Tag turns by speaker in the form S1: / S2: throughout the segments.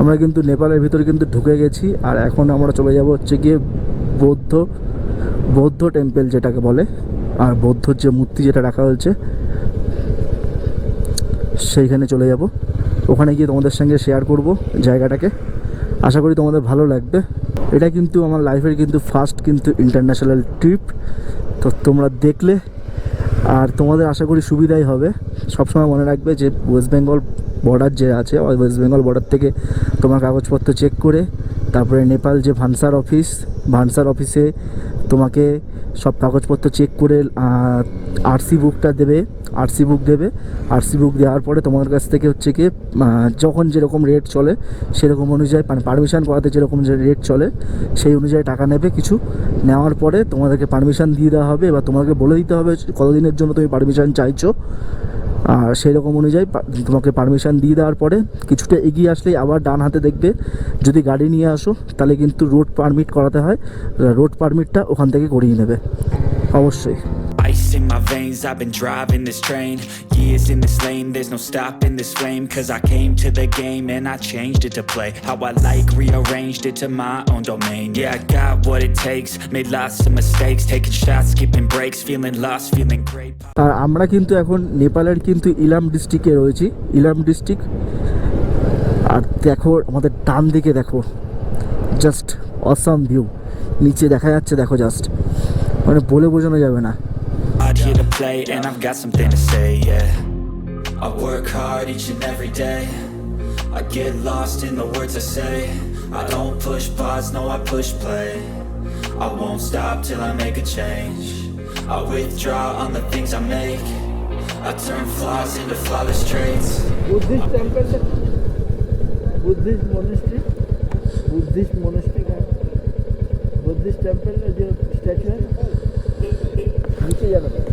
S1: আমরা কিন্তু নেপালের ভিতরে কিন্তু ঢুকে গেছি, আর এখন আমরা চলে যাব হচ্ছে গিয়ে বৌদ্ধ বৌদ্ধ টেম্পেল যেটাকে বলে, আর বৌদ্ধর যে মূর্তি যেটা রাখা হয়েছে, সেইখানে চলে যাব। ওখানে গিয়ে তোমাদের সঙ্গে শেয়ার করব জায়গাটাকে। আশা করি তোমাদের ভালো লাগবে। এটা কিন্তু আমার লাইফের কিন্তু ফার্স্ট কিন্তু ইন্টারন্যাশনাল ট্রিপ তো তোমরা দেখলে, আর তোমাদের আশা করি সুবিধাই হবে। সবসময় মনে রাখবে যে ওয়েস্ট বেঙ্গল বর্ডার যে আছে ওয়েস্ট বেঙ্গল বর্ডার থেকে তোমার কাগজপত্র চেক করে, তারপরে নেপাল যে ভানসার অফিস ভানসার অফিসে তোমাকে সব কাগজপত্র চেক করে আরসি বুকটা দেবে আরসি বুক দেবে আরসি বুক দেওয়ার পরে তোমার কাছ থেকে হচ্ছে কি যখন যেরকম রেট চলে, সেরকম অনুযায়ী মানে পারমিশন করাতে যেরকম যে রেট চলে, সেই অনুযায়ী টাকা নেবে কিছু। নেওয়ার পরে তোমাদেরকে পারমিশন দিয়ে দেওয়া হবে, এবার তোমাকে বলে দিতে হবে কতদিনের জন্য তুমি পারমিশন চাইছো। আর সেই রকম অনুযায়ী তোমাকে পারমিশন দিয়ে দেওয়ার পরে কিছুটা এগিয়ে আসলেই আবার ডান হাতে দেখবে, যদি গাড়ি নিয়ে আসো, তাহলে কিন্তু রোড পারমিট করাতে হয়। রোড পারমিটটা ওখান থেকে করিয়ে নেবে। অবশ্যই।
S2: Veins, I've been driving this train Years in this lane, there's no stopping this flame Cause I came to the game and I changed it to play How I like, rearranged it to my own domain Yeah, I got what it takes, made lots of mistakes Taking shots, skipping breaks, feeling lost, feeling great
S1: আর আমরা কিন্তু এখন নেপালের কিন্তু ইলাম ডিস্ট্রিক্টে রয়েছি ইলাম district আর দেখো আমাদের ডান দিকে দেখো জাস্ট অসাম ভিউ নিচে দেখা যাচ্ছে দেখো জাস্ট মানে বলে বোঝানো যাবে না
S2: Out here to play and I've got something to say, yeah I work hard each and every day I get lost in the words I say I don't push pause, no I push play I won't stop till I make a change I withdraw on the things I make I turn flaws into flawless traits
S1: Buddhist temple Buddhist monastery Buddhist monastery का Buddhist temple का जो statue है नीचे जाना पड़ेगा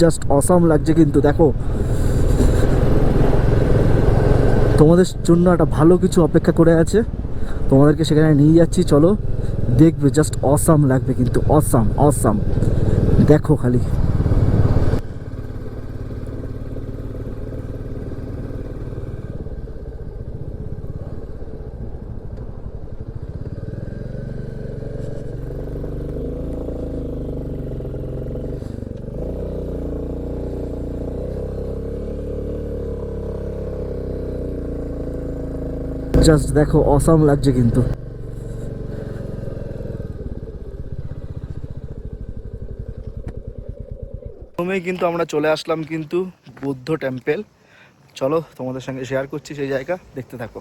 S1: just awesome লাগছে কিন্তু, দেখো। তোমাদের জন্য একটা ভালো কিছু অপেক্ষা করে আছে। তোমাদেরকে সেখানে নিয়ে যাচ্ছি, চলো। দেখবে জাস্ট অসাম লাগবে কিন্তু অসাম অসাম দেখো খালি। জাস্ট দেখো, অসাম লাগছে কিন্তু। প্রথমেই কিন্তু আমরা চলে আসলাম কিন্তু বুদ্ধ টেম্পেল চলো তোমাদের সঙ্গে শেয়ার করছি সেই জায়গা, দেখতে থাকো।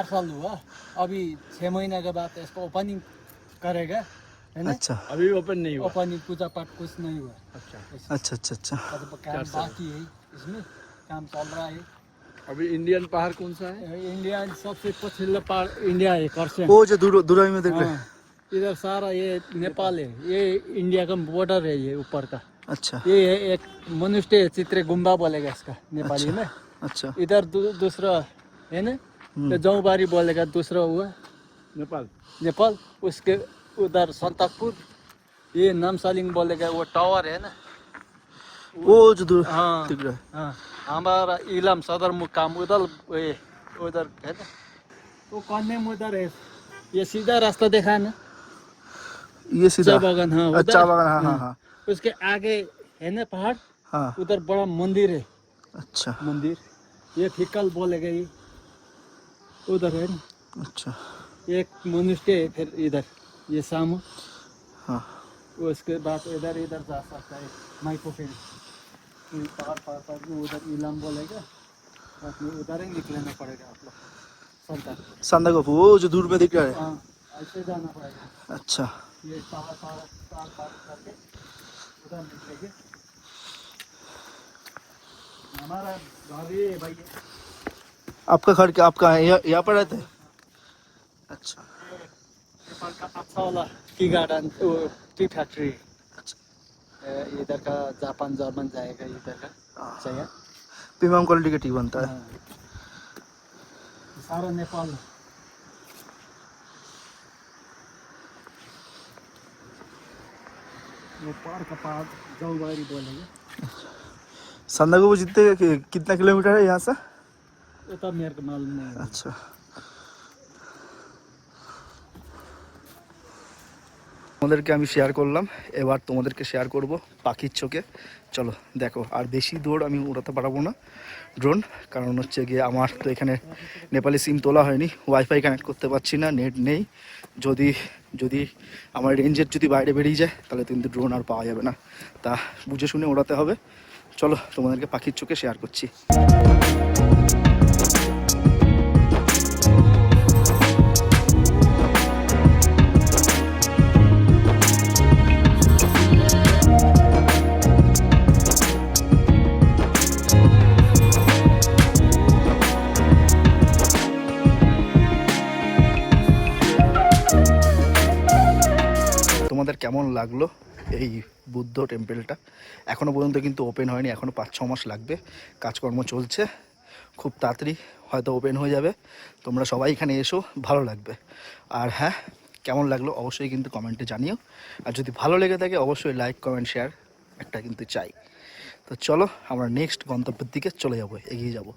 S3: चार साल हुआ। अभी छः महीने के बाद इसको ओपनिंग करेगा है ना?
S1: अच्छा।
S4: अभी ओपन नहीं हुआ।
S3: ओपनिंग पूजा पाठ कुछ नहीं हुआ।
S4: अच्छा।
S1: अच्छा अच्छा
S3: अच्छा। काम बाकी है इसमें काम चल रहा है।
S4: अभी इंडियन पहाड़ कौन सा है?
S3: इंडिया सबसे पछिल्ला पहाड़ इंडिया है कर्सियंग
S1: वो जो दूर, दूराई में देख रहे हैं।
S3: हाँ, इधर सारा ये नेपाल है। ये इंडिया का बॉर्डर है ये ऊपर का।
S1: अच्छा।
S3: ये है एक मनुष्य चित्र गुम्बा बोलेगा इसका नेपाली अच्छा, में।
S1: अच्छा।
S3: इधर दूसरा दु, है ना? तो जौबारी बोलेगा दूसरा हुआ।
S4: नेपाल।
S3: नेपाल उसके उधर सन्तकपुर ये नामसालिङ बोलेगा वो टावर है ना?
S1: वो जो दूर
S3: हाँ
S1: दिख रहा हाँ
S3: हमारा इलाम सदर मुकाम उधर ये उधर है ना? वो कन्याम उधर है? ये सीधा रास्ता देखा है ना?
S1: ये सीधा?
S3: बागान हाँ
S1: अच्छा बागान हाँ हाँ। हाँ।
S3: उसके आगे है ना पहाड़?
S1: हाँ।
S3: उधर बड़ा मंदिर है।
S1: अच्छा।
S3: मंदिर। ये फिकल बोलेगा ये। उधर है ना।
S1: अच्छा।
S3: एक मनुष्य है फिर इधर ये सामू।
S1: हाँ।
S3: उसके बाद इधर इधर जा सकता है माइको फिर ये पहाड़ पहाड़ पर उधर इलाम बोलेगा। बाद में उधर ही निकलना पड़ेगा आप लोग। संता।
S1: सांदा कपू वो जो दूर में दिख रहा है।
S3: हाँ ऐसे जाना पड़ेगा।
S1: अच्छा।
S3: ये पहाड़ पहाड़ पार पार करके उधर निकलेंगे। हमारा घर ही है। भाई।
S1: आपका घर क्या आपका है यहाँ पर रहते हैं? अच्छा।
S3: नेपाल का अच्छा वाला टी गार्डन टी फैक्ट्री
S1: अच्छा
S3: इधर का जापान जर्मन जाएगा इधर का। चाहिए
S1: प्रीमियम क्वालिटी का टी बनता है।
S3: हाँ। सारा नेपाल। का बोलेंगे।
S1: सांदा कपू जितने कितना किलोमीटर है यहाँ से?
S3: মেয়ের
S1: আচ্ছা। তোমাদেরকে আমি শেয়ার করলাম, এবার তোমাদেরকে শেয়ার করব পাখির চোখে। চলো, দেখো, আর বেশি দৌড় আমি উড়াতে পারব না ড্রোন কারণ হচ্ছে গিয়ে আমার তো এখানে নেপালি সিম তোলা হয়নি ওয়াইফাই কানেক্ট করতে পারছি না নেট নেই। যদি যদি আমার রেঞ্জের যদি বাইরে বেরিয়ে যায়, তাহলে কিন্তু ড্রোন আর পাওয়া যাবে না। তা বুঝে শুনে ওড়াতে হবে। চলো, তোমাদেরকে পাখির চোখে শেয়ার করছি। কেমন লাগল এই বুদ্ধ টেম্পেলটা? এখনও পর্যন্ত কিন্তু ওপেন হয়নি এখনও পাঁচ ছ মাস লাগবে। কাজকর্ম চলছে, খুব তাড়াতাড়ি হয়তো ওপেন হয়ে যাবে। তোমরা সবাই এখানে এসো, ভালো লাগবে। আর হ্যাঁ কেমন লাগল অবশ্যই কিন্তু কমেন্টে জানিও। আর যদি ভালো লেগে থাকে, অবশ্যই লাইক কমেন্ট শেয়ার একটা কিন্তু চাই। তো চলো, আমরা নেক্সট গন্তব্যের দিকে চলে যাব, এগিয়ে যাব।